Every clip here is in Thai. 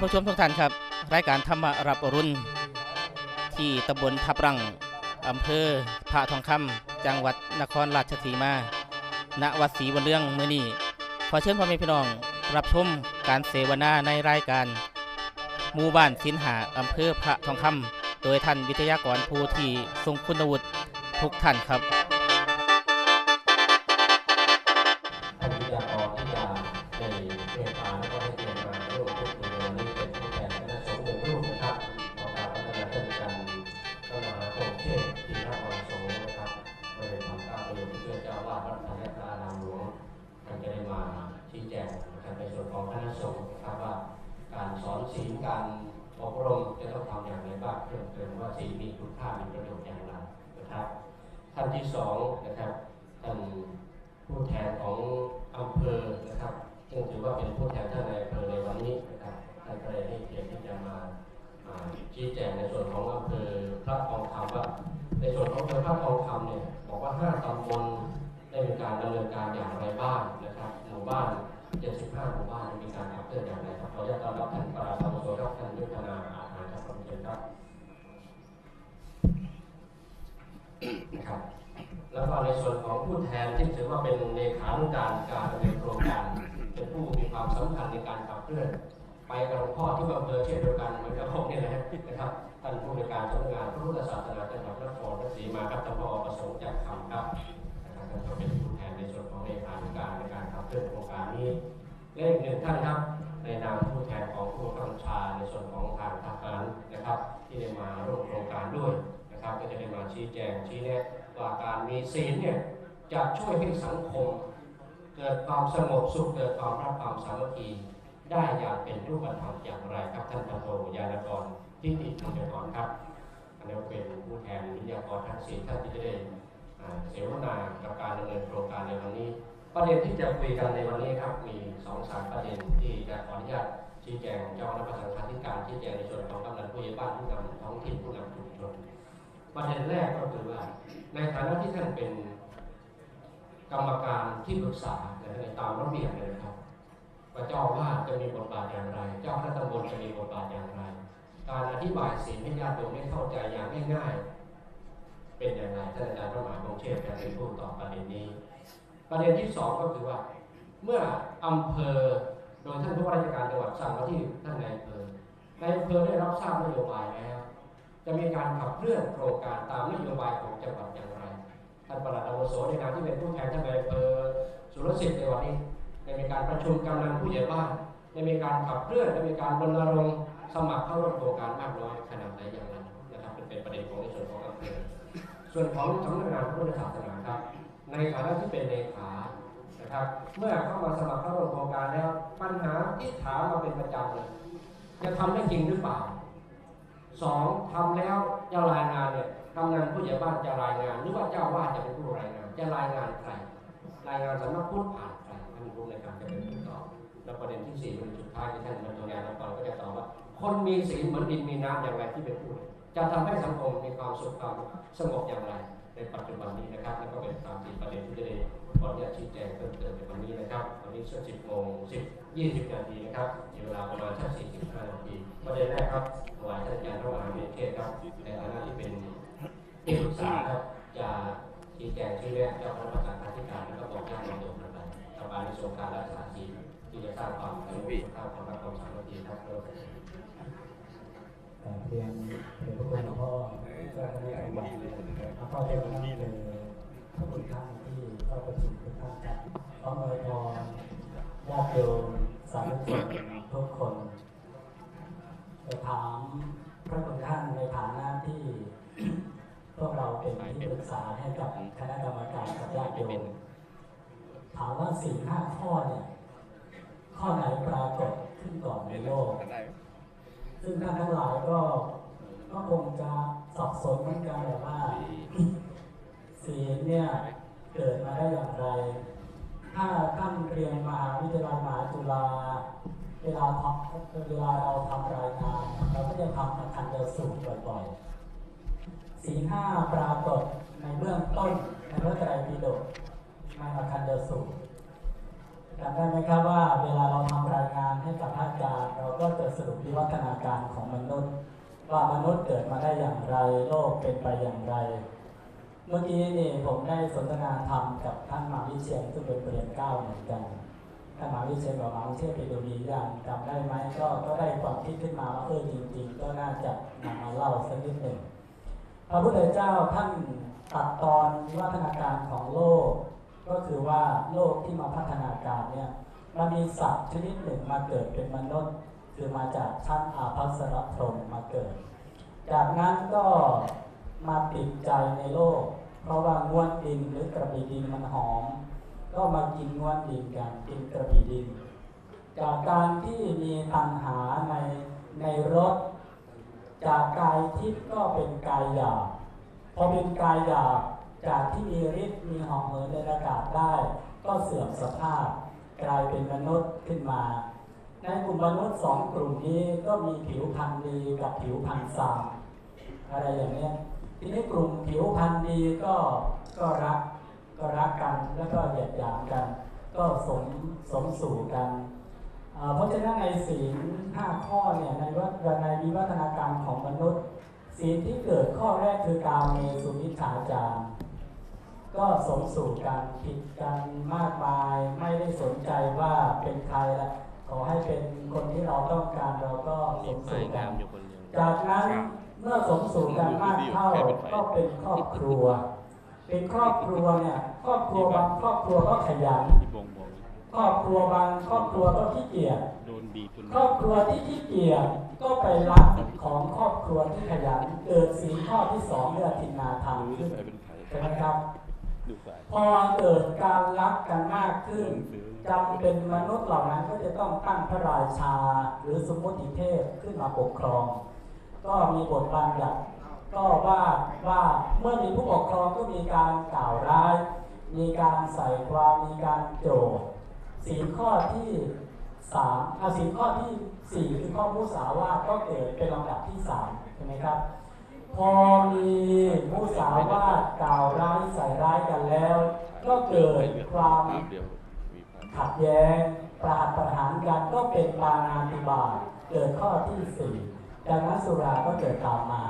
านผู้ชมทุกท่านครับ รายการธรรมรับอรุณที่ตำบลทับรังอำเภอพระทองคำจังหวัดนครราชสีมา ณ วัดศรีวันเรื่องเมื้อนี้ขอเชิญพ่อแม่พี่น้อง รับชมการเสวนาในรายการหมู่บ้านสินหาอำเภอพระทองคำโดยท่านวิทยากรผู้ที่ทรงคุณวุฒิทุกท่านครับ วาดวัดพระยาตารามหลวงท่านจะได้มาชี้แจงนะครับในส่วนของคณะสงฆ์นะครับว่าการสอนศีลการอบรมจะต้องทำอย่างไรบ้างเพื่อเกินว่าศีลมีคุณค่ามีประโยชน์อย่างไรนะครับ ท่านที่สองนะครับท่านผู้แทนของอำเภอนะครับซึ่งถือว่าเป็นผู้แทนท่านในอำเภอในวันนี้นะครับท่านก็เลยให้เกียรติที่จะมาอ่าชี้แจงในส่วนของอำเภอพระทองคำว่าในส่วนของอำเภอพระทองคำเนี่ยบอกว่าห้าตำบล ได้มีการดำเนินการอย่างไรบ้างนะครับหมู่บ้าน 75หมู่บ้านมีการขับเคลื่อนอย่างไรครับขออนุญาตต้อนรับท่านประหลัดสโมสรครับท่านยุทธนาอาหารครับขอบคุณครับนะครับแล้วก็ในส่วนของผู้แทนที่ถือว่าเป็นเลขานุการการดำเนินโครงการเป็นผู้มีความสำคัญในการขับเคลื่อน ไปกับหลวงพ่อที่อำเภอเช่นเดียวกันเหมือนกับผมนี่แหละนะครับท่านผู้ในวยการสำนักงานพระพุทธศาสนาจังหวัดนครราชสีมาครับท่านผอประสงค์จากคำครับ ก็เป็นผู้แทนในส่วนของเลขานุการในการขับเคลื่อนโครงการนี้เลขหนึ่งท่านครับ ในนามผู้แทนของผู้บังชาในส่วนของทางทหารนะครับ ที่ได้มาร่วมโครงการด้วยนะครับ ก็จะได้มาชี้แจงชี้แนะว่าการมีศีลเนี่ยจะช่วยให้สังคม เกิดความสงบสุขเกิดความรักความสามัคคีได้อย่างเป็นรูปธรรมอย่างไรครับท่านพันโทยานกรที่ติดธรรมกรครับอันนี้เป็นผู้แทนวิทยากรทั้งสี่ท่านที่จะได้ เสวนากับการดำเนินโครงการในวันนี้ ประเด็นที่จะคุยกันในวันนี้ครับมีสองสามประเด็นที่จะขออนุญาตชี้แจงเจ้าหน้าที่สังฆาธิการชี้แจงในส่วนของกำนันผู้ใหญ่บ้านผู้นำท้องถิ่นผู้นำชุมชนประเด็นแรกก็คือว่า ในฐานะที่ท่านเป็นกรรมการที่ปรึกษาในตามระเบียบเลยนะครับว่าเจ้าว่าจะมีบทบาทอย่างไร เจ้าคณะตำบลจะมีบทบาทอย่างไร การอธิบายศีลให้ญาติโยมได้เข้าใจอย่างง่ายๆ เป็นอย่างไรท่านอาจารย์พระมหาคงเชษฐ์จะเป็นผู้ตอบประเด็นนี้ ประเด็นที่สองก็คือว่า เมื่ออำเภอโดยท่านผู้ว่าราชการจังหวัดสั่งมาที่ท่านนายอำเภอในายอำเภอได้รับทราบนโยบายแล้ว จะมีการขับเคลื่อนโครงการตามนโยบายของจังหวัดอย่างไร ท่านประหลัดอาวุโสในนามที่เป็นผู้แทนท่านนายอำเภอสุรสิทธิ์ในวันนี้ได้มีการประชุมกำนันผู้ใหญ่บ้านได้มีการขับเคลื่อนได้มีการรณรงค์สมัครเข้าร่วมโครงการมากน้อยขนาดไหนอย่าง ส่วนของสำนักงานพระพุทธศาสนาครับ ในฐานะที่เป็นเลขานะครับ เมื่อเข้ามาสมัครเข้าร่วมโครงการแล้วปัญหาที่ถามมาเป็นประจำเลยจะทำได้จริงหรือเปล่าสองทำแล้วจะรายงานเนี่ยกำนันผู้ใหญ่บ้านจะรายงาน หรือว่าเจ้าวาดจะเป็นผู้รายงาน จะรายงานใครรายงานสำนักพุทธผ่านใครท่านผู้ในวยการจะเป็นผู้ตอบแล้วประเด็นที่สี่เด็นสุดท้ายที่ท่านบรรทยานกรก็จะตอบว่า คนมีศีลเหมือนดินมีน้ำอย่างไรที่เป็นผู้ จะทำให้สังคมมีความสุขความสงบอย่างไร ในปัจจุบันนี้นะครับแล้วก็เป็นตามที่ประเด็นที่จะได้ขออนุญาตชี้แจงเพิ่มเติมในวันนี้นะครับ วันนี้ช่วง10โมง10 20 นาทีนะครับเวลาประมาณสัก45นาทีประเด็นแรกครับถวายท่านอาจารย์ระหว่างเรียนเทศครับในฐานะที่เป็นที่ปรึกษาครับจะชี้แจงที่แรกเจ้าพนักงานการธิการแล้วก็บอกญาติโยมนะครับกับการในโครงการรักษาศีลที่จะสร้างความสงบสุขภาพความรักความสามัคคีครับเรียนเรียน แล้วก็เรียนนั่เลยพระคุณท่านที่เข้าประชุมทุกท่านครับของอวยพรญาติโยมสาธุชนทุกคนจะถามพระคุณท่านในฐานะที่พวกเราเป็นที่ปรึกษาให้กับคณะกรรมการกับญาติโยมถามว่าสี่ห้าข้อเนี่ยข้อไหนปรากฏขึ้นก่อนในโลก ซึ่งท่านทั้งหลายก็ ก็คงจะสับสนเหมือนกันแหละว่าศีลเนี่ยเกิดมาได้อย่างไร ถ้าท่านเรียนมหาวิทยาลัยมหาจุฬาเวลาทำเวลาเราทำรายงานเราก็จะทำทันเดสูตรบ่อยๆศีลห้าปรากฏในเบื้องต้นในพระไตรปิฎกในอาคันเดสูตรจำได้ไหมครับว่า เวลาเราทำรายงานให้กับพระอาจารย์เราก็จะสรุปวิวัฒนาการของมนุษย์ ว่ามนุษย์เกิดมาได้อย่างไร โลกเป็นไปอย่างไร เมื่อกี้นี่ผมได้สนทนาธรรมกับท่านมาวิเชียนซึ่งเป็นเปลี่ยนเก้าเหมือนกันท่านมาวิเชียนบอกมาวิเชียนไปดูดีอย่างจำได้ไหมก็ก็ได้ความคิดขึ้นมาว่าเออจริง ๆ ก็น่าจะนำมาเล่าสักนิดหนึ่งพระพุทธเจ้าท่านตัดตอนวิวัฒนาการของโลก ก็คือว่าโลกที่มาพัฒนาการเนี่ยมันมีสัตว์ชนิดหนึ่งมาเกิดเป็นมนุษย์ คือมาจากชั้นอาภัสรพรมมาเกิด จากนั้นก็มาติดใจในโลก เพราะว่างวนดินหรือกระบี่ดินมันหอม ก็มากินงวนดินกันกินกระบี่ดิน จากการที่มีตัณหาในในรถ จากกายทิพย์ก็เป็นกายหยาบพอเป็นกายหยาบจากที่มีฤทธิ์มีหอมเหมือนในอากาศได้ ก็เสื่อมสภาพ กลายเป็นมนุษย์ขึ้นมา ในกลุ่มมนุษย์สองกลุ่มนี้ก็มีผิวพรรณดีกับผิวพรรณซามอะไรอย่างเนี้ยทีนี้กลุ่มผิวพรรณดีก็ก็รักก็รักกันแล้วก็เหยียดหยามกัน ก็สมสมสู่กันเพราะฉะนั้นในศีลห้าข้อเนี่ยในวัฒในวิวัฒนาการของมนุษย์ศีลที่เกิดข้อแรกคือการเมสุมิจาจารก็สมสู่กันผิดกันมากมายไม่ได้สนใจว่าเป็นใครละ ขอให้เป็นคนที่เราต้องการเราก็สมสู่กัน จากนั้นเมื่อสมสู่กันมากเข้าก็เป็นครอบครัว เป็นครอบครัวเนี่ยครอบครัวบางครอบครัวก็ขยันที่บ่งบอกครอบครัวบางครอบครัวก็ขี้เกียจโดนบีบจนครอบครัวที่ขี้เกียจก็ไปรับของครอบครัวที่ขยันเกิดสีลข้อที่สองเรื่องทินนาธรรมรู้ขึ้นสายเป็นไข่ใช่ไหมครับดูสาย พอเกิดการรักกันมากขึ้นหนังสือจำเป็นมนุษย์เหล่านั้นก็จะต้องตั้งพระราชาหรือสมมติเทพขึ้นมาปกครอง ก็มีบทบัญญัติก็ว่าว่าเมื่อมีผู้ปกครองก็มีการกล่าวร้าย มีการใส่ความมีการโจทย์สีลข้อที่สามอาสีลข้อที่สี่คือข้อมุสาวาทก็เกิดเป็นลำดับที่สามใช่ไหมครับ พอมีมุสาวาทกล่าวร้ายใส่ร้ายกันแล้ว ก็เกิดความขัดแย้งประหัตประหารกันก็เป็นปานาติบาตเกิดข้อที่สี่ดังนั้นสุราก็เกิดตามมา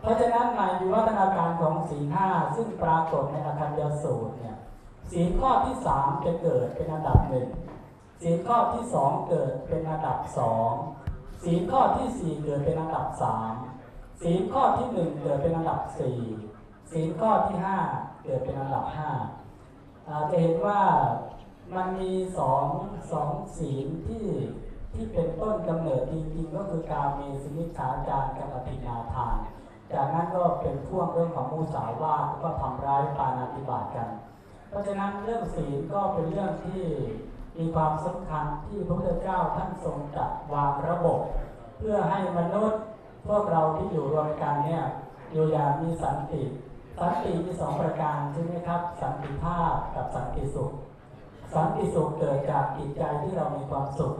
เพราะฉะนั้นในวิวัฒนาการของศีห้าซึ่งปรากฏในอาคัญญสูตรเนี่ยศีข้อที่สามจะเกิดเป็นอันดับหนึ่งศีข้อที่สองเกิดเป็นอันดับสองศีข้อที่สี่เกิดเป็นอันดับสาม ศีลข้อที่หนึ่งเกิดเป็นอันดับสี่ศีลข้อที่ห้าเกิดเป็นอันดับห้าจะเห็นว่ามันมีสองสองศีลที่ที่เป็นต้นกำเนิดจริงๆก็คือการมีสมิชาจารกับอภินาทาน จากนั้นก็เป็นพ่วงเรื่องของมูสาวาทก็ทำร้ายปานาติบาตกัน เพราะฉะนั้นเรื่องศีลก็เป็นเรื่องที่มีความสำคัญที่พระพุทธเจ้าท่านทรงจัดวางระบบ เพื่อให้มนุษย์ พวกเราที่อยู่รวมกันเนี่ยอยู่อย่างมีสันติสันติมีสองประการใช่ไหมครับ สันติภาพกับสันติสุข สันติสุขเกิดจากจิตใจที่เรามีความสุข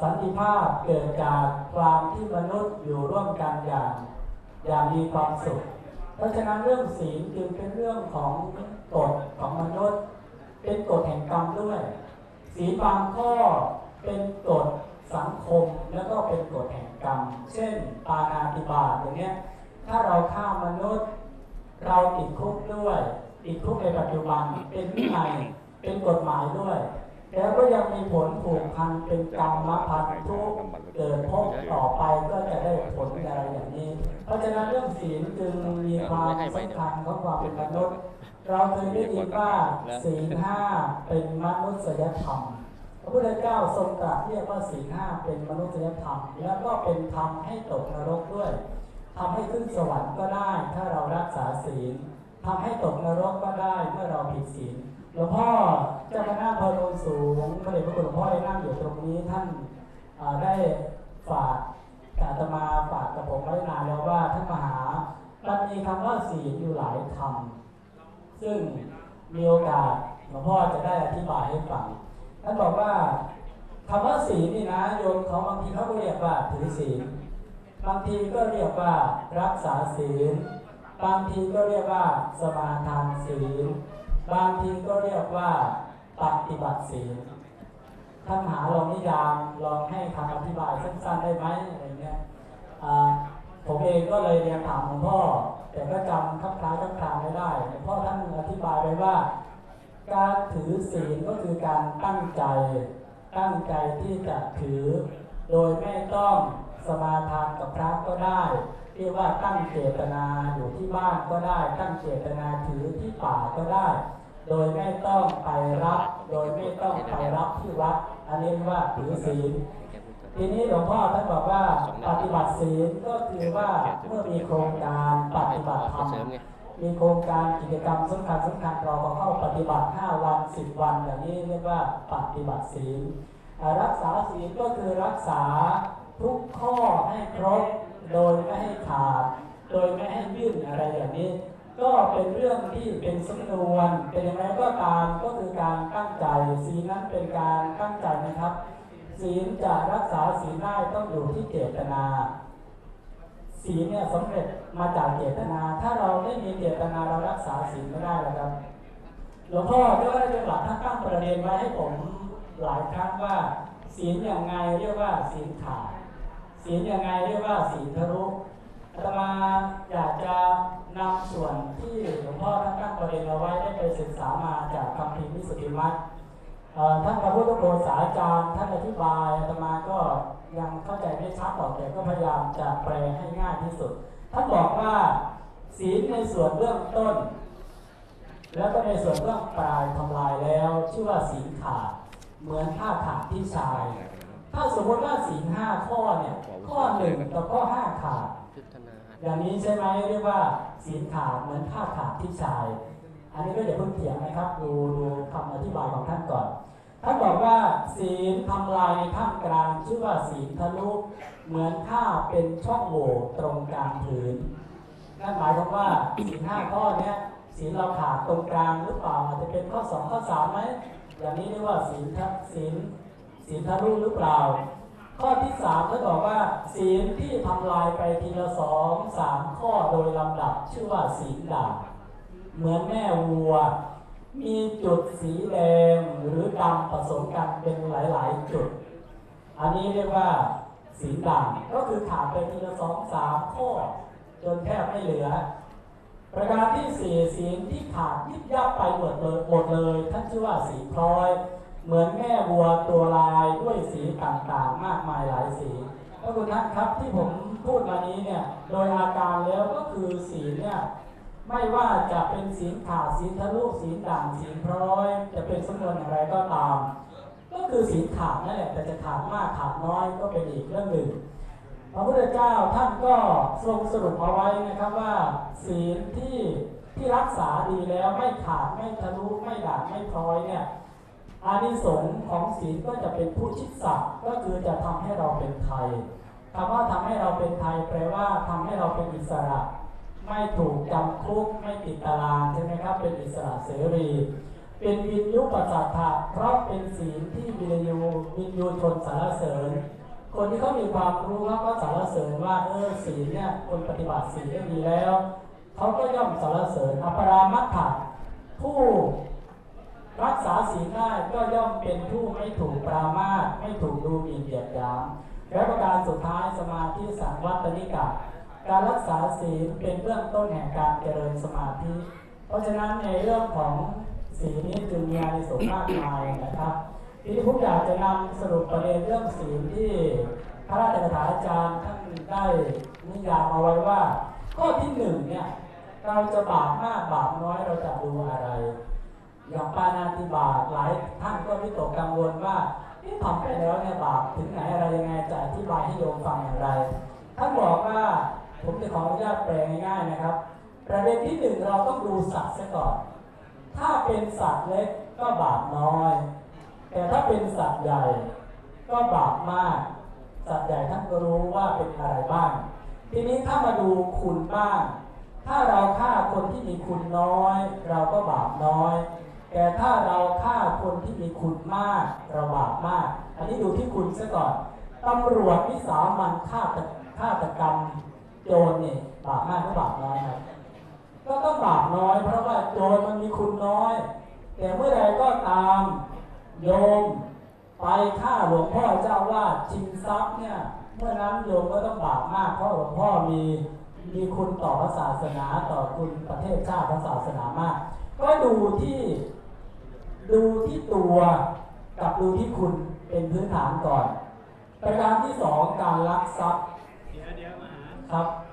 สันติภาพเกิดจากความที่มนุษย์อยู่ร่วมกันอย่างอย่างมีความสุข เพราะฉะนั้นเรื่องศีลจึงเป็นเรื่องของกฎของมนุษย์ เป็นกฎแห่งกรรมด้วย ศีลบางข้อเป็นกฎ สังคมแล้วก็เป็นกฎแห่งกรรม เช่น ปานาติบาตอย่างเนี้ยถ้าเราฆ่ามนุษย์ เราติดคุกด้วยติดคุกในปัจจุบันเป็นวินัยเป็นกฎหมายด้วย แล้วก็ยังมีผลผูกพันเป็นกรรมพันธุกเกิดพบต่อไปก็จะได้ผลอะไรอย่างนี้ เพราะฉะนั้นเรื่องศีลจึงมีความสำคัญของความเป็นมนุษย์ เราเคยได้ยินว่าศีลห้าเป็นมนุษยธรรม พระพุทธเจ้าทรงตรัสเรียกว่าศีห้าเป็นมนุษยธรรม แล้วก็เป็นธรรมให้ตกนรกด้วยทำให้ขึ้นสวรรค์ก็ได้ ถ้าเรารักษาศีลทำให้ตกนรกก็ได้เมื่อเราผิดศีลหลวงพ่อเจ้าคณะพระโนนสูงพระเดชพระคุณหลวงพ่อได้นั่งอยู่ตรงนี้ท่านาได้ฝากอาตมาฝากกับผมไว้นานแล้วว่าท่านมหามันมีคำว่าศีลอยู่หลายคำซึ่งมีโอกาสหลวงพ่อจะได้อธิบายให้ฟัง ท่านบอกว่าคำว่าศีลนี่นะโยมเขาบางทีเขาก็เรียกว่าถือศีลบางทีก็เรียกว่ารักษาศีล บางทีก็เรียกว่าสมาทานศีล บางทีก็เรียกว่าปฏิบัติศีลท่านหาลองนิยามลองให้คำอธิบายสั้นๆได้ไหมอะไรเงี้ยผมเองก็เลยเรียนถามหลวงพ่อ แต่ก็จำคับคล้ายคับคลาไม่ได้หลวงพ่อท่านอธิบายไว้ว่า การถือศีลก็คือการตั้งใจ ตั้งใจที่จะถือ โดยไม่ต้องสมาทานกับพระก็ได้ เรียกว่าตั้งเจตนาอยู่ที่บ้านก็ได้ ตั้งเจตนาถือที่ป่าก็ได้ โดยไม่ต้องไปรับ โดยไม่ต้องไปรับที่วัด อันนี้เรียกว่าถือศีลทีนี้หลวงพ่อท่านบอกว่าปฏิบัติศีลก็คือว่าเมื่อมีโครงการปฏิบัติธรรม มีโครงการกิจกรรมสำคัญสำคัญเราก็เข้าปฏิบัติ 5 วัน 10 วันอย่างนี้เรียกว่าปฏิบัติศีลรักษาศีลก็คือรักษาทุกข้อให้ครบโดยไม่ให้ขาด โดยไม่ให้ยื่นอะไรอย่างนี้ ก็เป็นเรื่องที่เป็นสำนวนเป็นอย่างไรก็ตามก็คือการตั้งใจศีลนั้นเป็นการตั้งใจนะครับ ศีลจะรักษาศีลได้ต้องอยู่ที่เจตนา ศีลเนี่ยสำเร็จมาจากเจตนา ถ้าเราไม่มีเจตนาเรารักษาศีลไม่ได้แล้วครับหลวงพ่อก็ได้เป็นหลักท่านตั้งประเด็นไว้ให้ผมหลายครั้งว่าศีลอย่างไงเรียกว่าศีลขาดศีลอย่างไงเรียกว่าศีลทะลุอาตมาอยากจะนำส่วนที่หลวงพ่อท่านตั้งประเด็นเอาไว้ได้ไปศึกษามาจากคำพีร์วิสุทธิมัตท่านพระพุทธโฆษาจารย์ท่านอธิบายอาตมาก็ ยังเข้าใจไม่ชัดหรอกแต่ก็พยายามจะแปลให้ง่ายที่สุดท่านบอกว่าศีลในส่วนเบื้องต้น แล้วก็ในส่วนเบื้องปลายทำลายแล้ว ชื่อว่าศีลขาดเหมือนผ้าขาดที่ชาย ถ้าสมมติว่าศีลห้าข้อเนี่ยข้อหนึ่งกับข้อห้าขาดอย่างนี้ใช่ไหมเรียกว่าศีลขาดเหมือนผ้าขาดที่ชาย อันนี้ก็อย่าเพิ่งเถียงนะครับ ดูดูคำอธิบายของท่านก่อน ท่านบอกว่าศีลทำลายในท่ามกลางชื่อว่าศีลทะลุเหมือนผ้าเป็นช่องโหว่ตรงกลางผืนนั่นหมายความว่าศีลห้าข้อเนี้ยศีลเราขาดตรงกลางหรือเปล่าอาจจะเป็นข้อสองข้อสามไหมอย่างนี้เรียกว่าศีลศีลศีลทะลุหรือเปล่า ข้อที่สามท่านบอกว่า ศีลที่ทำลายไปทีละสองสามข้อโดยลำดับ ชื่อว่าศีลด่างเหมือนแม่วัว มีจุดสีแดงหรือดำผสมกันเป็นหลาย ๆ จุด อันนี้เรียกว่าศีด่างก็คือขาดไปทีละสองสามข้อจนแทบไม่เหลือ ประการที่สี่ศีที่ขาดยิบยับไปหมดเลยหมดเลยท่านชื่อว่าสีพลอย เหมือนแม่วัวตัวลายด้วยสีต่างๆ มากมายหลายสีพระคุณท่านครับที่ผมพูดมานี้เนี่ยโดยอาการแล้วก็คือสีเนี่ย ไม่ว่าจะเป็นศีลขาดศีลทะลุศีลด่างศีลพร้อย จะเป็นสำนวนอย่างไรก็ตาม ก็คือศีลขาดนั่นแหละแต่จะขาดมากขาดน้อยก็เป็นอีกเรื่องหนึ่งพระพุทธเจ้าท่านก็ทรงสรุปเอาไว้นะครับว่า ศีลที่ที่รักษาดีแล้วไม่ขาดไม่ทะลุไม่ด่างไม่พร้อยเนี่ยอานิสงส์ของศีลก็จะเป็นผู้ชิดศักดิ์ก็คือจะทำให้เราเป็นไทยคำว่าทำให้เราเป็นไทยแปลว่าทำให้เราเป็นอิสระ ไม่ถูกจำคุกไม่ติดตารางใช่ไหมครับเป็นอิสระเสรี เป็นวินยุปัสสัทธะเพราะเป็นศีลที่วินยูวินยูชนสารเสริญ คนที่เขามีความรู้เขาก็สารเสริญว่าเออศีลเนี่ยคนปฏิบัติศีลได้ดีแล้วเขาก็ย่อมสารเสริญอปรามัตถะผู้รักษาศีลได้ก็ย่อมเป็นผู้ไม่ถูกปรามาไม่ถูกดูหมิ่นเหยียดหยามและประการสุดท้ายสมาธิสังวัตนิกะ การรักษาศีลเป็นเบื้องต้นแห่งการเจริญสมาธิ เพราะฉะนั้นในเรื่องของศีลนี้จึงมีอานิสงส์มากมายนะครับทีนี้ผมอยากจะนำสรุปประเด็นเรื่องศีลที่พระราชกถาอาจารย์ท่านได้นิยามเอาไว้ว่า ข้อที่หนึ่งเนี่ยเราจะบาปมากบาปน้อยเราจะดูอะไร อย่างปานาติบาตหลายท่านก็วิตกกังวลว่าที่ทำไปแล้วเนี่ยบาปถึงไหนอะไรยังไงจะอธิบายให้โยมฟังอย่างไรท่านบอกว่า ผมจะขออนุญาตแปลง่ายๆนะครับ ประเด็นที่หนึ่งเราต้องดูสัตว์ซะก่อน ถ้าเป็นสัตว์เล็กก็บาปน้อย แต่ถ้าเป็นสัตว์ใหญ่ก็บาปมาก สัตว์ใหญ่ท่านก็รู้ว่าเป็นอะไรบ้าง ทีนี้ถ้ามาดูคุณบ้าง ถ้าเราฆ่าคนที่มีคุณน้อย เราก็บาปน้อย แต่ถ้าเราฆ่าคนที่มีคุณมาก เราบาปมาก อันนี้ดูที่คุณซะก่อนตำรวจวิสามันฆาตฆาตกรรม โจรเนี่ยบาปมากหรือบาปน้อยครับ ก็ต้องบาปน้อย เพราะว่าโจรมันมีคุณน้อย แต่เมื่อใดก็ตามโยมไปฆ่าหลวงพ่อเจ้าว่าชิงทรัพย์เนี่ยเมื่อนั้นโยมก็ต้องบาปมากเพราะหลวงพ่อมีมีคุณต่อพระศาสนาต่อคุณประเทศชาติพระศาสนามาก ก็ดูที่ดูที่ตัวกับดูที่คุณเป็นพื้นฐานก่อนประการที่สองการลักทรัพย์ ครับ